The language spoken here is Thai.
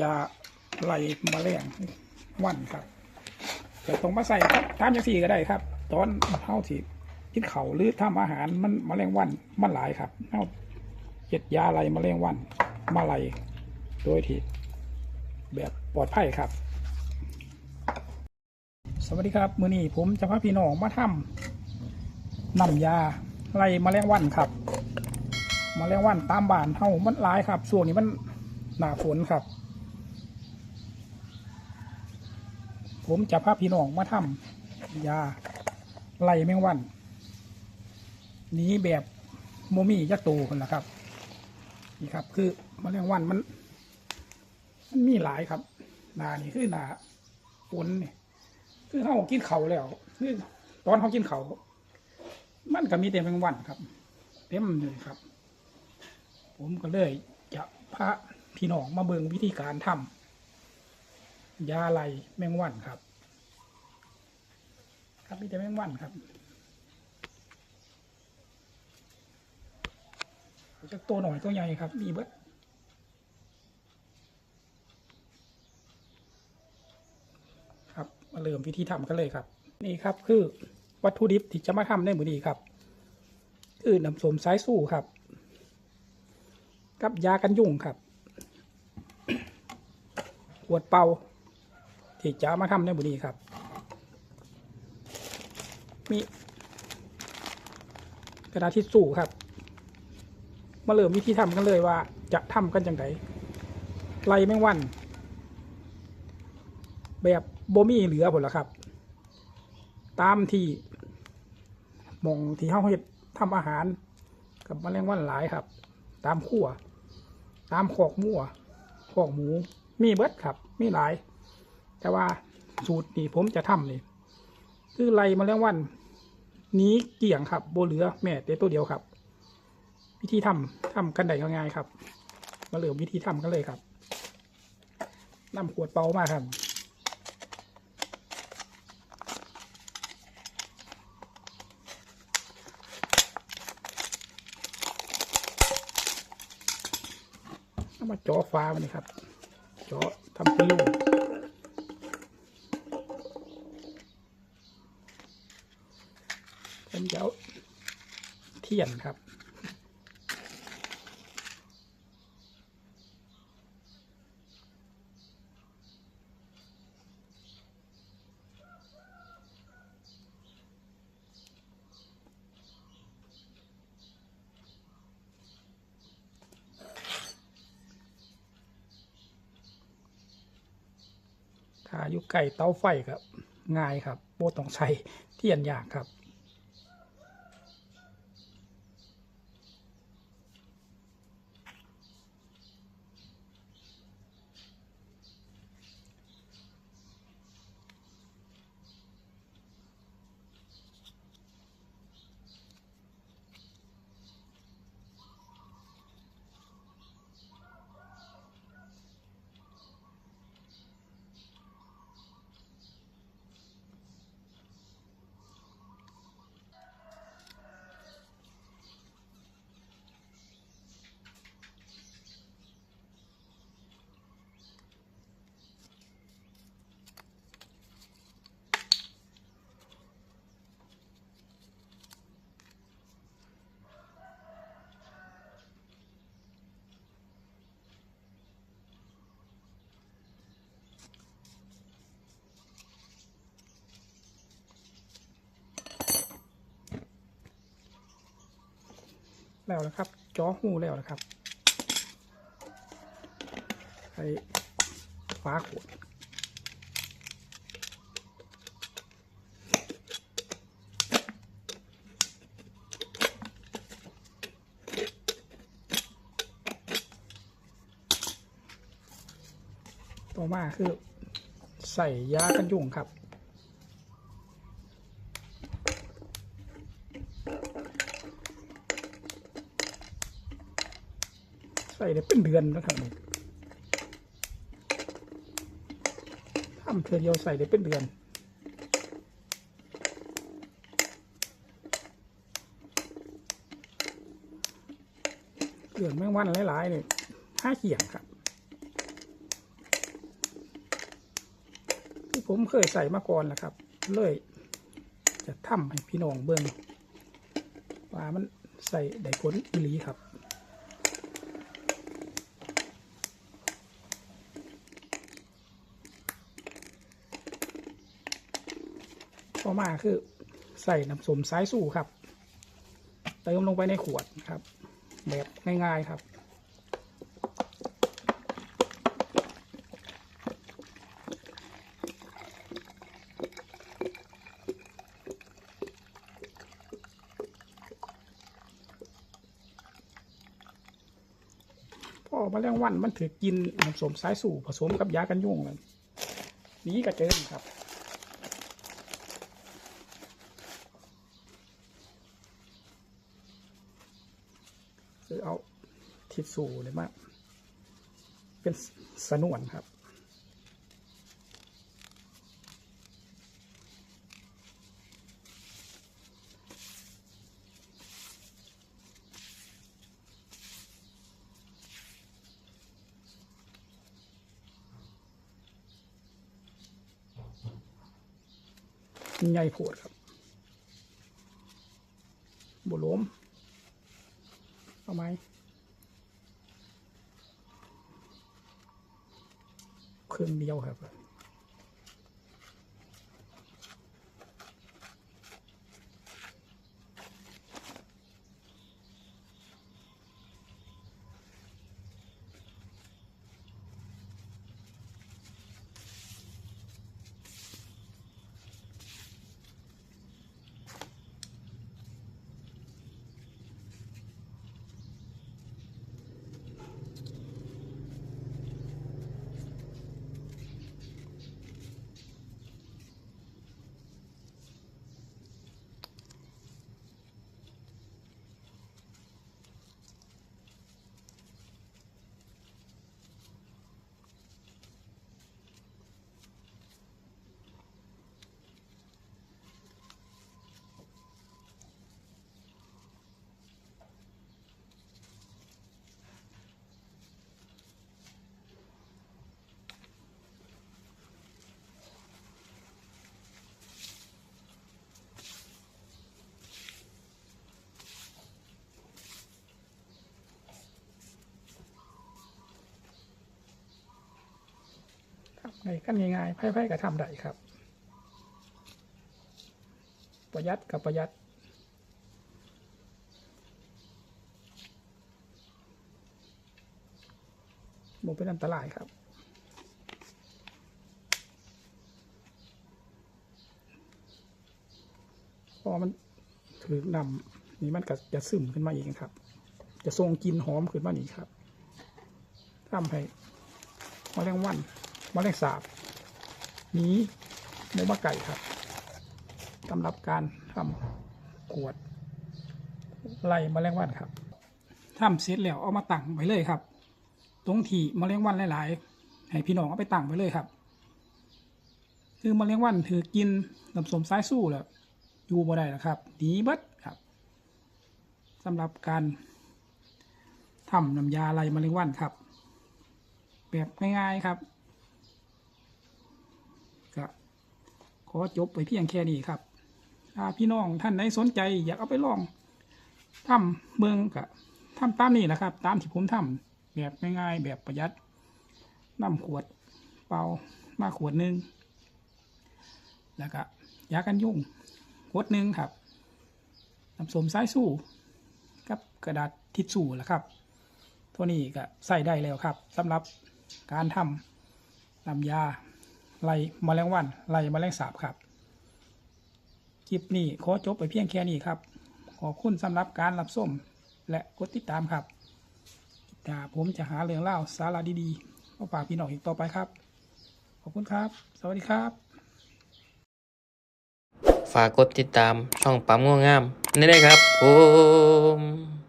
ยาไล่แมลงวันครับแต่ตรงมาใส่ครับตามจังสี่ก็ได้ครับ ตอนเท่าที่กินเขาหรือทำอาหารมันแมลงวันมันหลายครับเท่าเจ็ดยาไล่แมลงวันมาไล่โดยที่แบบปลอดภัยครับ สวัสดีครับมือนี้ผมจะพาพี่น้องมาทำน้ำยาไล่แมลงวันครับแมลงวันตามบ้านเฮามันหลายครับช่วงนี้มันหนาฝนครับ ผมจะพาพี่น้องมาทำยาไล่แมงวันนี้แบบโมมี่ยักษ์โตคนละครับ นี่ครับ คือแมลงวันมัน มันมีหลายครับหนานี่คือหนาฝนนี่คือเขากินเขาแล้วคือตอนเขากินเขามันก็มีแต่แมงวันครับ เต็มเลยครับ ผมก็เลยจะพาพี่น้องมาเบิงวิธีการทำ ยาไล่แมงวันครับ ครับมีแต่แมงวันครับจะตัวหน่อยตัวใหญ่ครับ มีเบิดครับ มาเริ่มวิธีทำกันเลยครับ นี่ครับคือวัตถุดิบที่จะมาทำในมือนี้ครับ คือน้ำส้มสายสู้ครับ กับยากันยุงครับขวดเป่า ที่จะมาทำในบุรีครับ มีกระดาษทิชชู่ครับ มาเริ่มวิธีทำกันเลยว่าจะทำกันจังไดไล่แมงวัน แบบโบมี่เหลือผลละครับ ตามที่มองที่เฮาเฮ็ดทำอาหาร กับแมลงวันหลายครับ ตามขั้วตามขอกมั่วขอกหมู มีเบิดครับ มีหลาย แต่ว่าสูตรนี่ผมจะทำนี่คือไล่มาแล้ววัน นี้เกี่ยงครับโบเหลือแม่แต่ตัวเดียวครับ วิธีทำทำกันได้ง่ายครับ มาเหลือวิธีทำกันเลยครับนำขวดเปามาครับเอามาจาะฟ้ามันนี่ครับจาะทำเป็นรูผมจะเอาเทียนครับ ถ้าอยู่ใกล้เตาไฟครับ ง่ายครับโบต้องใช้เทียนยากครับ แล้วนะครับจ้อหูแล้วนะครับใส่ฟ้าขวดต่อมาคือใส่ยากันยุงครับ ส่ได้เป็นเดือนนะครับนี่ทำเทือเดียวใส่ได้เป็นเดือนเดือนแมงวันหลายๆเนี่ยห้าเขียงครับที่ผมเคยใส่มาก่อนแหละครับ เลย จะทำให้พี่น้องเบิ่งว่ามันใส่ได้ผลอีหลีครับ ต่อมาคือใส่น้ำส้มสายสู้ครับ เติมลงไปในขวดครับ แบบง่ายๆครับพอแมลงวันมันถือกินน้ำส้มสายสู่ผสมกับยากันยุงเลยนี้กระเจิงครับ คือเอาทิชชู่เลยมาเป็นสนวนครับ ใหญ่โพดครับบุล้ม เอาไหมเครื่องเดียวครับ ในขั้นง่ายๆไพ่ๆก็ทำได้ครับ ประหยัดกับประหยัดหมูเป็นอันตรายครับพอมันถือนำนี่มันก็จะซึมขึ้นมาอีกครับ จะทรงกลินหอมขึ้นมาอีกครับทำให้มแมลงวัน มแมลงสาบนี้หมูมาไก่ครับสำหรับการทำขวดไล่มแมลงวันครับทำเสร็จแล้วเอามาตั้งไว้เลยครับ ตรงที่มแมลงวันหลาย ๆ ให้พี่น้องเอาไปตั้งไว้เลยครับ คือมแมลงวันถือกินน้ำสมสายสู้แล้วอยู่บ่ได้แล้วครับหนีบิดครับสำหรับการทำน้ำยาไล่มแมลงวันครับ แบบง่าย ๆ ครับก็ ขอจบไปเพียงแค่นี้ครับ ถ้าพี่น้องท่านใดสนใจ อยากเอาไปลองทำเมืองกับทำตามนี้นะครับ ตามที่ผมทำแบบง่ายๆ แบบประหยัดน้ำขวดเปล่ามาขวดหนึ่งแล้วก็ยากันยุ่งขวดหนึ่งครับน้ำส้มสายสู้กับกระดาษทิชชู่แหละครับ ตัวนี้ก็ใส่ได้แล้วครับสำหรับการทำน้ำยา ไล่แมลงวันไล่แมลงสาบครับ คลิปนี้ขอจบไปเพียงแค่นี้ครับ ขอบคุณสำหรับการรับส้มและกดติดตามครับแต่ผมจะหาเรื่องเล่าสาระดีๆมาฝากพี่น้องอีกต่อไปครับ ขอบคุณครับ สวัสดีครับ ฝากกดติดตามช่องปั๊มง่วงงามนี่ได้ครับผม